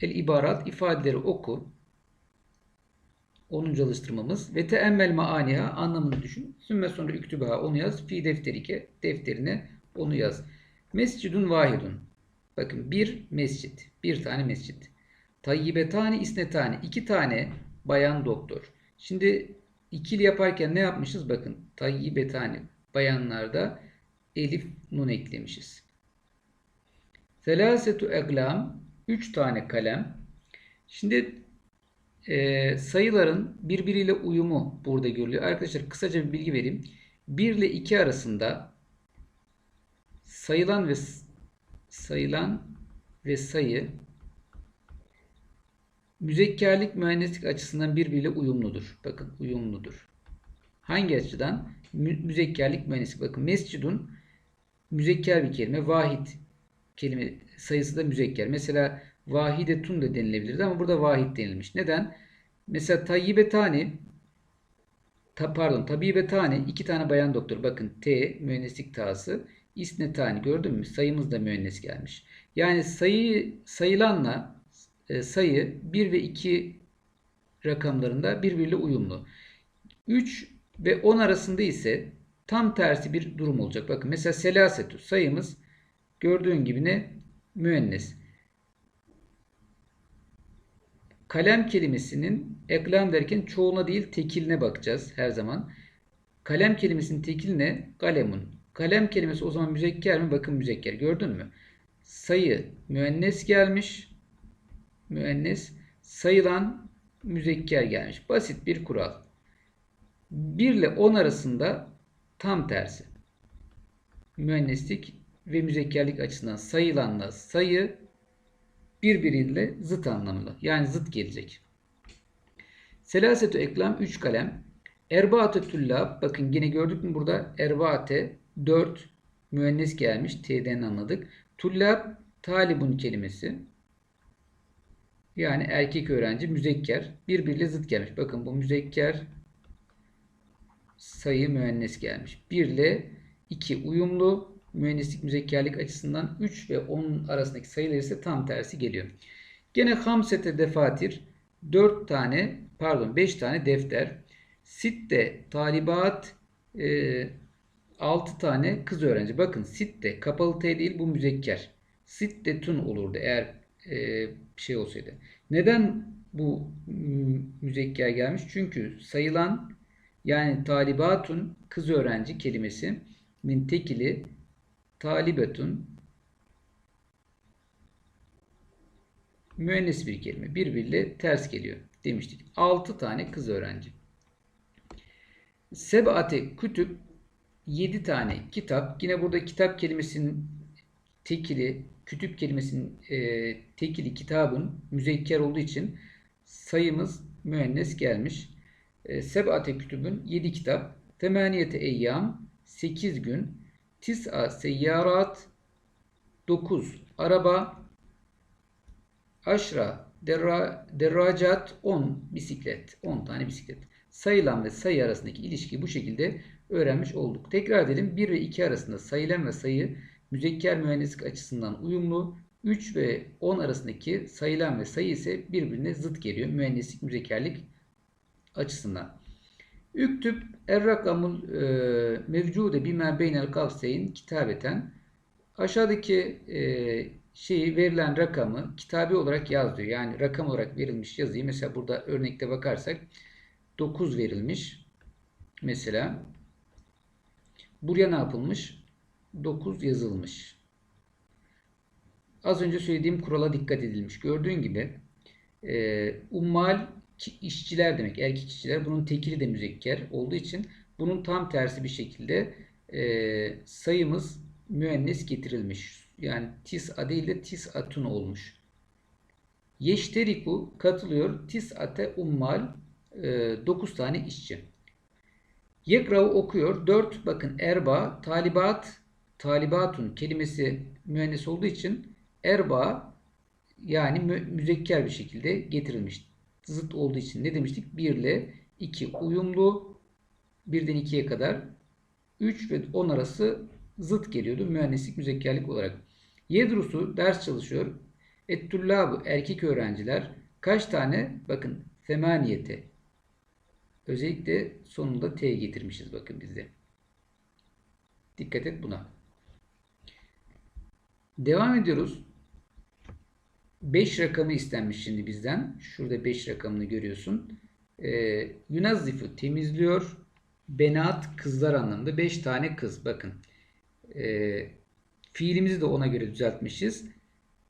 El ibarat ifadeleri oku. 10. alıştırmamız. Ve teemmel maaniha anlamını düşün. Sümme sonra üktübaha onu yaz. Fi defterike defterine onu yaz. Mescidun vahidun. Bakın bir mescit. Bir tane mescit. Tayyibetani isnetani. iki tane bayan doktor. Şimdi ikili yaparken ne yapmışız? Bakın tayyibetani bayanlarda elif nun eklemişiz. Selasetu eglam. Üç tane kalem. Şimdi e, sayıların birbiriyle uyumu burada görülüyor. Arkadaşlar kısaca bir bilgi vereyim. 1 ile 2 arasında sayılan ve sayılan ve sayı müzekkerlik mühendislik açısından birbiriyle uyumludur. Bakın uyumludur. Hangi açıdan? Mü müzekkerlik mühendislik. Bakın mescidun müzekker bir kelime. Vahid kelime sayısı da müzekker. Mesela vahidetun da denilebilirdi ama burada vahid denilmiş. Neden? Mesela tayyibetani ta, pardon tabibetani iki tane bayan doktor. Bakın T mühendislik tası. İsnetani gördün mü? Sayımız da mühendis gelmiş. Yani sayı sayılanla e, sayı 1 ve 2 rakamlarında birbiriyle uyumlu. 3 ve 10 arasında ise tam tersi bir durum olacak. Bakın mesela selasetu sayımız gördüğün gibi ne? Müennes. Kalem kelimesinin eklam derken çoğuna değil tekiline bakacağız her zaman. Kalem kelimesinin tekili ne? Kalemun. Kalem kelimesi o zaman müzekker mi? Bakın müzekker. Gördün mü? Sayı müennes gelmiş. Müennes. Sayılan müzekker gelmiş. Basit bir kural. 1 ile 10 arasında tam tersi. Müenneslik ve müzekkerlik açısından sayılanla sayı birbiriyle zıt anlamlı. Yani zıt gelecek. Selasetu eklam 3 kalem. Erbaate tüllab. Bakın yine gördük mü burada erbaate 4 müennes gelmiş. T'den anladık. Tullab talibun kelimesi. Yani erkek öğrenci müzekker. Birbiriyle zıt gelmiş. Bakın bu müzekker sayı müennes gelmiş. 1 ile 2 uyumlu. Mühendislik müzekkerlik açısından 3 ve 10 arasındaki sayılar ise tam tersi geliyor. Gene hamsete defatir 4 tane pardon 5 tane defter. Sitte talibat e, 6 tane kız öğrenci. Bakın sitte kapalı T değil bu müzekker. Sitte tun olurdu eğer e, şey olsaydı. Neden bu müzekker gelmiş? Çünkü sayılan yani talibatun kız öğrenci kelimesinin tekili talibetun müennes bir kelime. Birbiriyle ters geliyor demiştik. 6 tane kız öğrenci. Sebate kütüp 7 tane kitap. Yine burada kitap kelimesinin tekili, kütüp kelimesinin e, tekili kitabın müzekker olduğu için sayımız müennes gelmiş. E, Sebate kütübün 7 kitap. Temaniyete eyyam 8 gün. Tis'a seyyarat 9 araba aşra derra, derracat 10 bisiklet 10 tane bisiklet. Sayılan ve sayı arasındaki ilişkiyi bu şekilde öğrenmiş olduk. Tekrar edelim. 1 ve 2 arasında sayılan ve sayı müzekker mühendislik açısından uyumlu. 3 ve 10 arasındaki sayılan ve sayı ise birbirine zıt geliyor. Mühendislik müzekkerlik açısından. Üktüp errakamul e, mevcude bima beynel kavseyn kitabeten aşağıdaki e, şeyi verilen rakamı kitabi olarak yaz diyor. Yani rakam olarak verilmiş yazıyı mesela burada örnekte bakarsak 9 verilmiş. Mesela buraya ne yapılmış? 9 yazılmış. Az önce söylediğim kurala dikkat edilmiş. Gördüğün gibi e, ummal işçiler demek. Erkek işçiler. Bunun tekili de müzekker olduğu için bunun tam tersi bir şekilde e, sayımız müennes getirilmiş. Yani tis a değil de tis atun olmuş. Yeşteriku katılıyor. Tis ate ummal e, 9 tane işçi. Yekrav okuyor. 4 bakın erba talibat talibatun kelimesi müennes olduğu için erba yani mü müzekker bir şekilde getirilmiş zıt olduğu için ne demiştik? 1 ile 2 uyumlu. 1'den 2'ye kadar 3 ve 10 arası zıt geliyordu mühendislik müzekkerlik olarak. Yedrusu ders çalışıyor. Ettullabu erkek öğrenciler kaç tane? Bakın semaniyete. Özellikle sonunda T getirmişiz bakın bizde. Dikkat et buna. Devam ediyoruz. 5 rakamı istenmiş şimdi bizden. Şurada 5 rakamını görüyorsun. Ee, temizliyor. Benat kızlar anlamında 5 tane kız. Bakın. Ee, fiilimizi de ona göre düzeltmişiz.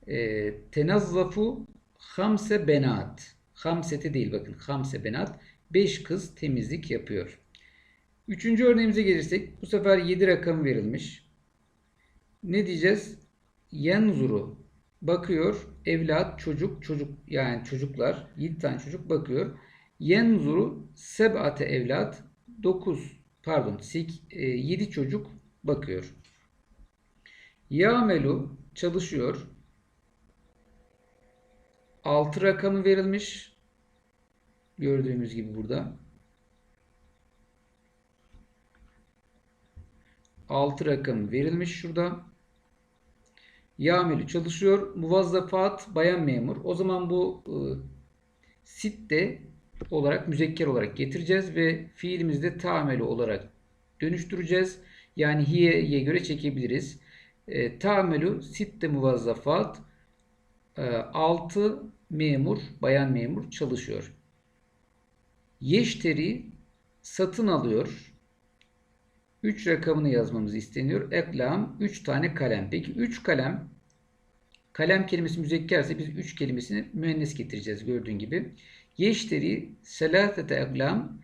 Ee, tenazzafu hamse benat. Hamsete değil bakın. Hamse benat. 5 kız temizlik yapıyor. Üçüncü örneğimize gelirsek bu sefer 7 rakam verilmiş. Ne diyeceğiz? Yenzuru bakıyor. Evlat, çocuk, çocuk yani çocuklar 7 tane çocuk bakıyor. Yenzuru sebate evlat 9 pardon 7 çocuk bakıyor. Yamelu çalışıyor. 6 rakamı verilmiş. Gördüğümüz gibi burada. 6 rakam verilmiş şurada. Yameli çalışıyor. Muvazzafat bayan memur. O zaman bu e, sitte olarak müzekker olarak getireceğiz ve fiilimizde tameli olarak dönüştüreceğiz. Yani hiye'ye göre çekebiliriz. E, tamelu sitte muvazzafat e, 6 memur, bayan memur çalışıyor. Yeşteri satın alıyor. 3 rakamını yazmamız isteniyor. Eklam 3 tane kalem. Peki 3 kalem kalem kelimesi müzekkerse biz 3 kelimesini müennes getireceğiz gördüğün gibi. Yeşteri selasete eklam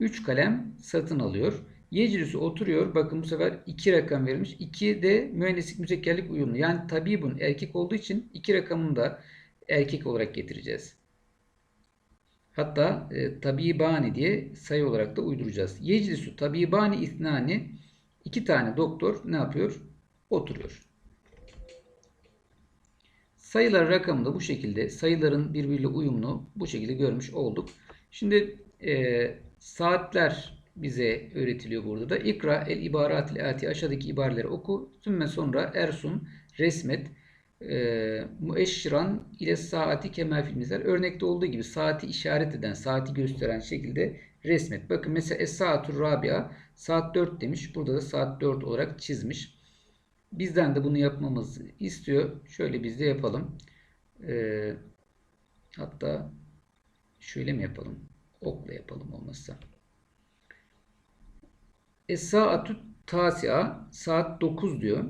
3 kalem satın alıyor. Yeclisü oturuyor. Bakın bu sefer 2 rakam verilmiş. 2 de müenneslik müzekkerlik uyumlu. Yani tabibun erkek olduğu için 2 rakamını da erkek olarak getireceğiz. Hatta e, tabibani diye sayı olarak da uyduracağız. Yeclisu tabibani isnani iki tane doktor ne yapıyor? Oturuyor. Sayılar rakamı da bu şekilde sayıların birbiriyle uyumlu bu şekilde görmüş olduk. Şimdi e, saatler bize öğretiliyor burada da. İkra el ibaratil ati aşağıdaki ibareleri oku. Sümme sonra ersun resmet e, müeşşiran ile saati kemal filmizler. Örnekte olduğu gibi saati işaret eden, saati gösteren şekilde resmet. Bakın mesela Es-Saatur Rabia saat 4 demiş. Burada da saat 4 olarak çizmiş. Bizden de bunu yapmamızı istiyor. Şöyle biz de yapalım. E, hatta şöyle mi yapalım? Okla yapalım olmazsa. Es-Saatü Tasia saat 9 diyor.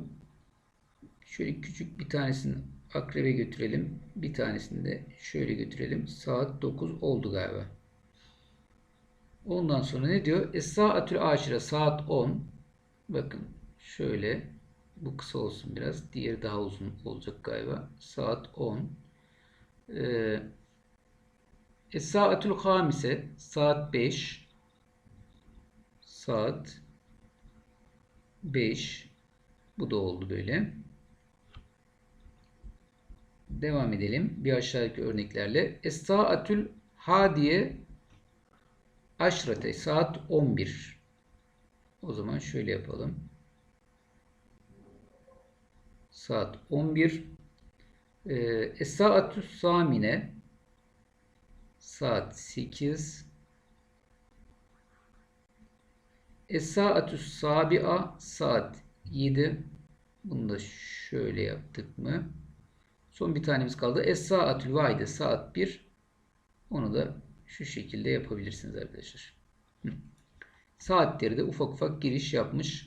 Şöyle küçük bir tanesini akrebe götürelim. Bir tanesini de şöyle götürelim. Saat 9 oldu galiba. Ondan sonra ne diyor? Es-saatül aşire saat 10. Bakın şöyle bu kısa olsun biraz. Diğeri daha uzun olacak galiba. Saat 10. Ee, Es-saatül hamise saat 5. Saat 5. Bu da oldu böyle. Devam edelim. Bir aşağıdaki örneklerle. Es-saatül hadiye aşrate. Saat 11. O zaman şöyle yapalım. Saat 11. Ee, Es-saatü samine. Saat 8. Es-saatü sabi'a. Saat 7. Bunu da şöyle yaptık mı? Son bir tanemiz kaldı. Es-saatül vaide saat 1. Onu da şu şekilde yapabilirsiniz arkadaşlar. Saatleri de ufak ufak giriş yapmış